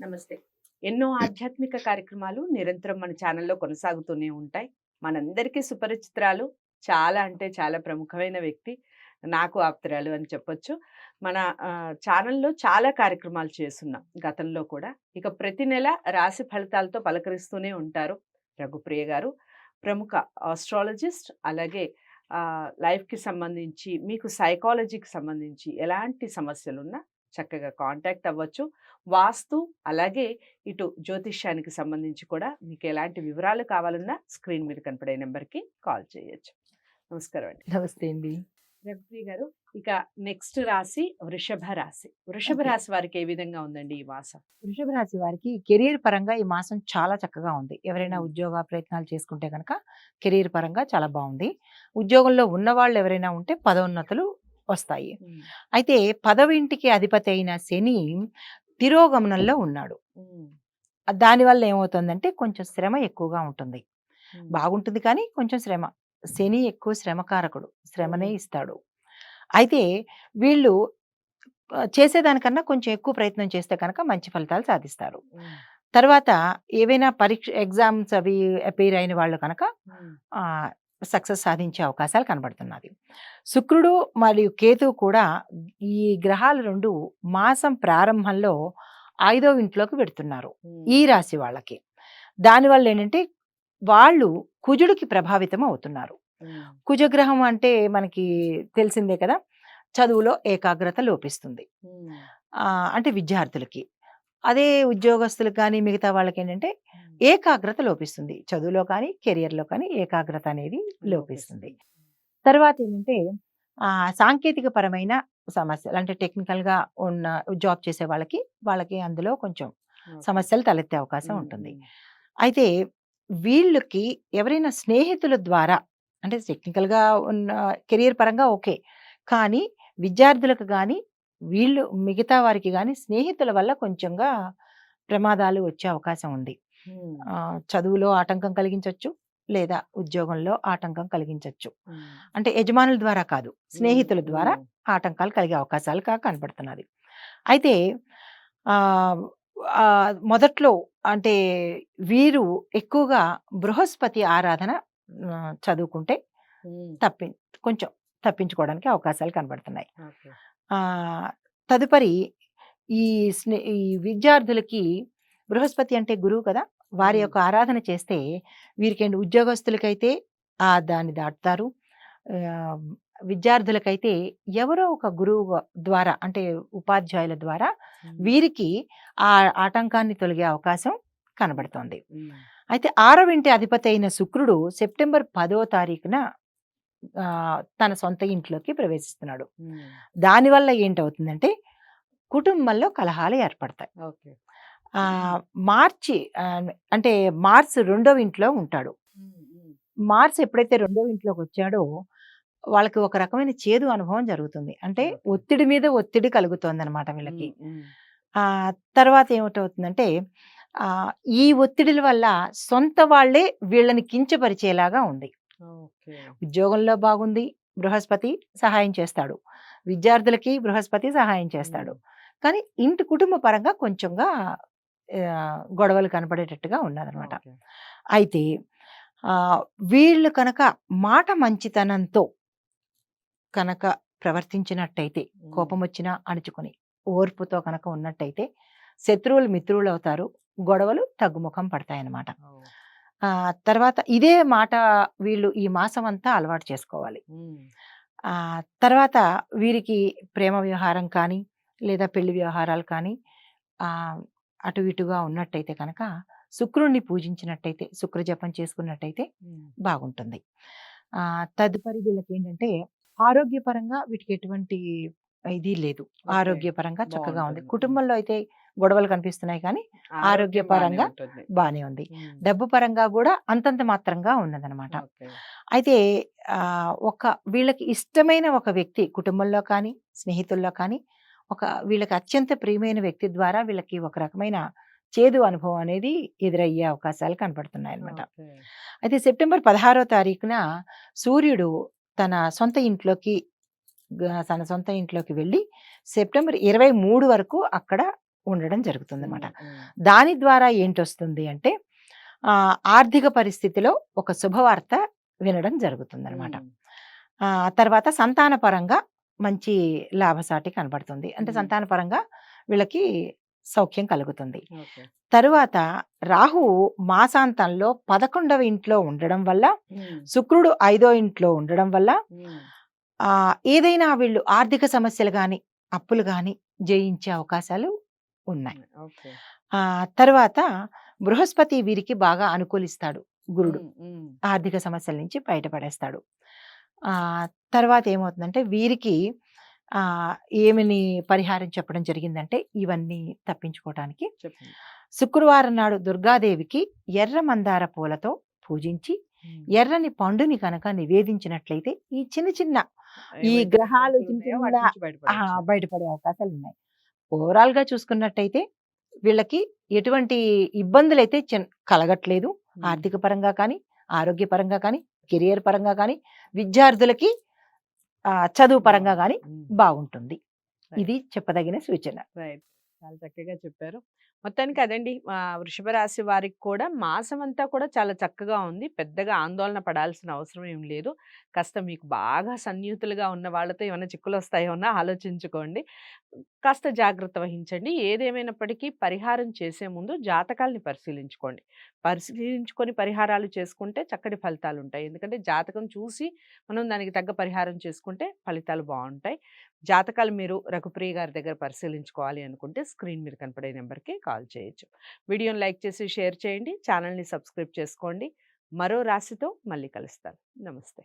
నమస్తే. ఎన్నో ఆధ్యాత్మిక కార్యక్రమాలు నిరంతరం మన ఛానల్లో కొనసాగుతూనే ఉంటాయి. మనందరికీ సుపరిచిత్రాలు చాలా అంటే చాలా ప్రముఖమైన వ్యక్తి నాకు ఆప్తురాలు అని చెప్పొచ్చు. మన ఛానల్లో చాలా కార్యక్రమాలు చేస్తున్నాం గతంలో కూడా. ఇక ప్రతి నెల రాశి ఫలితాలతో పలకరిస్తూనే ఉంటారు రఘుప్రియ గారు. ప్రముఖ ఆస్ట్రాలజిస్ట్ అలాగే లైఫ్కి సంబంధించి మీకు సైకాలజీకి సంబంధించి ఎలాంటి సమస్యలున్నా చక్కగా కాంటాక్ట్ అవ్వచ్చు. వాస్తు అలాగే ఇటు జ్యోతిష్యానికి సంబంధించి కూడా మీకు ఎలాంటి వివరాలు కావాలన్నా స్క్రీన్ మీద కనపడే నెంబర్కి కాల్ చేయొచ్చు. నమస్కారం అండి. నమస్తే అండి. రఘుప్రియ గారు ఇక నెక్స్ట్ రాశి వృషభ రాశి. వృషభ. రాశి వారికి ఏ విధంగా ఉందండి ఈ మాసం? వృషభ రాశి వారికి కెరీర్ పరంగా ఈ మాసం చాలా చక్కగా ఉంది. ఎవరైనా. ఉద్యోగ ప్రయత్నాలు చేసుకుంటే కనుక కెరీర్ పరంగా చాలా బాగుంది. ఉద్యోగంలో ఉన్న వాళ్ళు ఎవరైనా ఉంటే పదోన్నతులు వస్తాయి. అయితే పదవింటికి అధిపతి అయిన శని తిరోగమనంలో ఉన్నాడు. దానివల్ల ఏమవుతుందంటే కొంచెం శ్రమ ఎక్కువగా ఉంటుంది. బాగుంటుంది కానీ కొంచెం శ్రమ. శని ఎక్కువ శ్రమకారకుడు. శ్రమనే. ఇస్తాడు. అయితే వీళ్ళు చేసేదానికన్నా కొంచెం ఎక్కువ ప్రయత్నం చేస్తే కనుక మంచి ఫలితాలు సాధిస్తారు. తర్వాత ఏవైనా పరీక్ష ఎగ్జామ్స్ అవి అపీర్ అయిన వాళ్ళు కనుక సక్సెస్ సాధించే అవకాశాలు కనబడుతున్నది శుక్రుడు మరియు కేతు కూడా ఈ గ్రహాలు రెండు మాసం ప్రారంభంలో ఐదో ఇంట్లోకి పెడుతున్నారు ఈ రాశి వాళ్ళకి. దానివల్ల ఏంటంటే వాళ్ళు కుజుడికి ప్రభావితం అవుతున్నారు. కుజగ్రహం అంటే మనకి తెలిసిందే కదా చదువులో ఏకాగ్రత లోపిస్తుంది. అంటే విద్యార్థులకి. అదే ఉద్యోగస్తులకు కానీ మిగతా వాళ్ళకి ఏంటంటే ఏకాగ్రత లోపిస్తుంది. చదువులో కానీ కెరియర్లో కానీ ఏకాగ్రత అనేది లోపిస్తుంది. తర్వాత ఏంటంటే సాంకేతిక పరమైన సమస్యలు అంటే టెక్నికల్గా ఉన్న జాబ్ చేసే వాళ్ళకి వాళ్ళకి అందులో కొంచెం. సమస్యలు తలెత్తే అవకాశం ఉంటుంది. అయితే వీళ్ళకి ఎవరైనా స్నేహితుల ద్వారా అంటే టెక్నికల్గా ఉన్న కెరియర్ పరంగా ఓకే. కానీ విద్యార్థులకు కానీ వీళ్ళు మిగతా వారికి కానీ స్నేహితుల వల్ల కొంచెంగా ప్రమాదాలు వచ్చే అవకాశం ఉంది. చదువులో ఆటంకం కలిగించవచ్చు లేదా ఉద్యోగంలో ఆటంకం కలిగించవచ్చు అంటే యజమానుల ద్వారా కాదు స్నేహితుల ద్వారా ఆటంకాలు కలిగే అవకాశాలు కా కనబడుతున్నది. అయితే మొదట్లో అంటే వీరు ఎక్కువగా బృహస్పతి ఆరాధన చదువుకుంటే తప్పి కొంచెం తప్పించుకోవడానికి అవకాశాలు కనబడుతున్నాయి. తదుపరి ఈ స్నే ఈ విద్యార్థులకి బృహస్పతి అంటే గురువు కదా! వారి. యొక్క ఆరాధన చేస్తే వీరికేంటి ఉద్యోగస్తులకైతే ఆ దాన్ని దాటుతారు. విద్యార్థులకైతే ఎవరో ఒక గురువు ద్వారా అంటే ఉపాధ్యాయుల ద్వారా వీరికి ఆ ఆటంకాన్ని తొలగే అవకాశం కనబడుతోంది. అయితే ఆరవింటి అధిపతి అయిన శుక్రుడు సెప్టెంబర్ పదో తారీఖున తన సొంత ఇంట్లోకి ప్రవేశిస్తున్నాడు. దానివల్ల ఏంటవుతుందంటే కుటుంబంలో కలహాలు ఏర్పడతాయి. మార్చి అంటే మార్చ్ రెండవ ఇంట్లో ఉంటాడు. మార్చ్ ఎప్పుడైతే రెండవ ఇంట్లోకి వచ్చాడో వాళ్ళకి ఒక రకమైన చేదు అనుభవం జరుగుతుంది. అంటే. ఒత్తిడి మీద ఒత్తిడి కలుగుతోంది అనమాట వీళ్ళకి తర్వాత ఏమిటవుతుందంటే ఆ ఈ ఒత్తిడిల వల్ల సొంత వాళ్ళే వీళ్ళని కించపరిచేలాగా ఉంది. ఉద్యోగంలో బాగుంది బృహస్పతి సహాయం చేస్తాడు. విద్యార్థులకి బృహస్పతి సహాయం చేస్తాడు. కానీ ఇంటి కుటుంబ పరంగా కొంచెంగా గొడవలు కనపడేటట్టుగా ఉన్నదనమాట. అయితే వీళ్ళు కనుక మాట మంచితనంతో కనుక ప్రవర్తించినట్టయితే కోపం వచ్చినా అణుచుకొని ఓర్పుతో కనుక ఉన్నట్టయితే శత్రువులు మిత్రువులు అవుతారు గొడవలు తగ్గుముఖం పడతాయన్నమాట తర్వాత ఇదే మాట వీళ్ళు ఈ మాసం అంతా అలవాటు చేసుకోవాలి. తర్వాత వీరికి ప్రేమ వ్యవహారం కానీ లేదా పెళ్ళి వ్యవహారాలు కానీ ఆ అటు ఇటుగా ఉన్నట్టయితే కనుక శుక్రుణ్ణి పూజించినట్టయితే శుక్ర జపం చేసుకున్నట్టయితే బాగుంటుంది ఆ తదుపరి వీళ్ళకి ఏంటంటే ఆరోగ్యపరంగా వీటికి ఎటువంటి ఇది లేదు. ఆరోగ్యపరంగా చక్కగా ఉంది. కుటుంబంలో అయితే గొడవలు కనిపిస్తున్నాయి కానీ ఆరోగ్యం బాగానే ఆరోగ్యపరంగా. బానే ఉంది డబ్బు పరంగా కూడా అంతంత మాత్రంగా ఉన్నదనమాట. అయితే ఒక వీళ్ళకి ఇష్టమైన ఒక వ్యక్తి కుటుంబంలో కానీ స్నేహితుల్లో కానీ ఒక వీళ్ళకి అత్యంత ప్రియమైన వ్యక్తి ద్వారా వీళ్ళకి ఒక రకమైన చేదు అనుభవం అనేది ఎదురయ్యే అవకాశాలు కనపడుతున్నాయి అనమాట. అయితే సెప్టెంబర్ పదహారో తారీఖున సూర్యుడు తన సొంత ఇంట్లోకి తన సొంత ఇంట్లోకి వెళ్ళి సెప్టెంబర్ ఇరవై మూడు వరకు అక్కడ ఉండడం జరుగుతుందన్నమాట. హ్మ్. హ్మ్. దాని ద్వారా ఏంటొస్తుంది అంటే ఆర్థిక పరిస్థితిలో ఒక శుభవార్త వినడం జరుగుతుందనమాట. హ్మ్. ఆహ్, తర్వాత సంతానపరంగా మంచి లాభసాటి కనబడుతుంది. అంటే హ్మ్. సంతానపరంగా వీళ్ళకి సౌఖ్యం కలుగుతుంది. తరువాత రాహువు మాసాంతంలో 11వ ఇంట్లో ఉండడం వల్ల. శుక్రుడు ఐదో ఇంట్లో ఉండడం వల్ల. ఆహ్, ఏదైనా వీళ్ళు ఆర్థిక సమస్యలు గాని, అప్పులు గాని జయించే అవకాశాలు ఉన్నాయి. ఆహ్, తర్వాత బృహస్పతి వీరికి బాగా అనుకూలిస్తాడు గురుడు. ఆర్థిక సమస్యల నుంచి బయటపడేస్తాడు. తర్వాత ఏమవుతుందంటే వీరికి ఏమని పరిహారం చెప్పడం జరిగిందంటే ఇవన్నీ తప్పించుకోవటానికి. శుక్రవారం నాడు దుర్గాదేవికి ఎర్ర మందార పూలతో పూజించి. ఎర్రని పండుని కనుక నివేదించినట్లయితే ఈ చిన్న చిన్న ఈ గ్రహాలు చిన్న సమస్యలున్నాయో వాటి చిన్న నుంచి ఆ! బయటపడొచ్చు. బయటపడే అవకాశాలున్నాయి. ఓవరాల్‌గా చూసుకున్నట్టయితే వీళ్ళకి ఎటువంటి ఇబ్బందులైతే చిన్ కలగట్లేదు. ఆర్థిక పరంగా కానీ, ఆరోగ్యపరంగా కానీ, కెరియర్ పరంగా కానీ, విద్యార్థులకి చదువు పరంగా హ్మ్. బాగుంటుంది. ఇది చెప్పదగిన సూచన. రైట్. చాలా చక్కగా చెప్పారు. మొత్తానికి అదండి వృషభ రాశి వారికి కూడా మాసమంతా కూడా చాలా చక్కగా ఉంది. పెద్దగా ఆందోళన పడాల్సిన అవసరం ఏం లేదు. కాస్త మీకు బాగా సన్నిహితులుగా ఉన్న వాళ్ళతో ఏమైనా చిక్కులొస్తాయేమన్నా ఆలోచించుకోండి. కాస్త జాగ్రత్త వహించండి. ఏదేమైనప్పటికీ పరిహారం చేసే ముందు జాతకాల్ని పరిశీలించుకోండి. పరిశీలించుకొని పరిహారాలు చేసుకుంటే చక్కటి ఫలితాలు ఉంటాయి ఎందుకంటే జాతకం చూసి మనం దానికి తగ్గ పరిహారం చేసుకుంటే ఫలితాలు బాగుంటాయి జాతకాలు మీరు రఘుప్రియ గారి దగ్గర పరిశీలించుకోవాలి అనుకుంటే స్క్రీన్ మీద కనపడే నెంబర్‌కి కాల్ చేయొచ్చు. వీడియోని లైక్ చేసి షేర్ చేయండి. ఛానల్ని సబ్స్క్రైబ్ చేసుకోండి. మరో రాశితో మళ్ళీ కలుస్తాను. నమస్తే.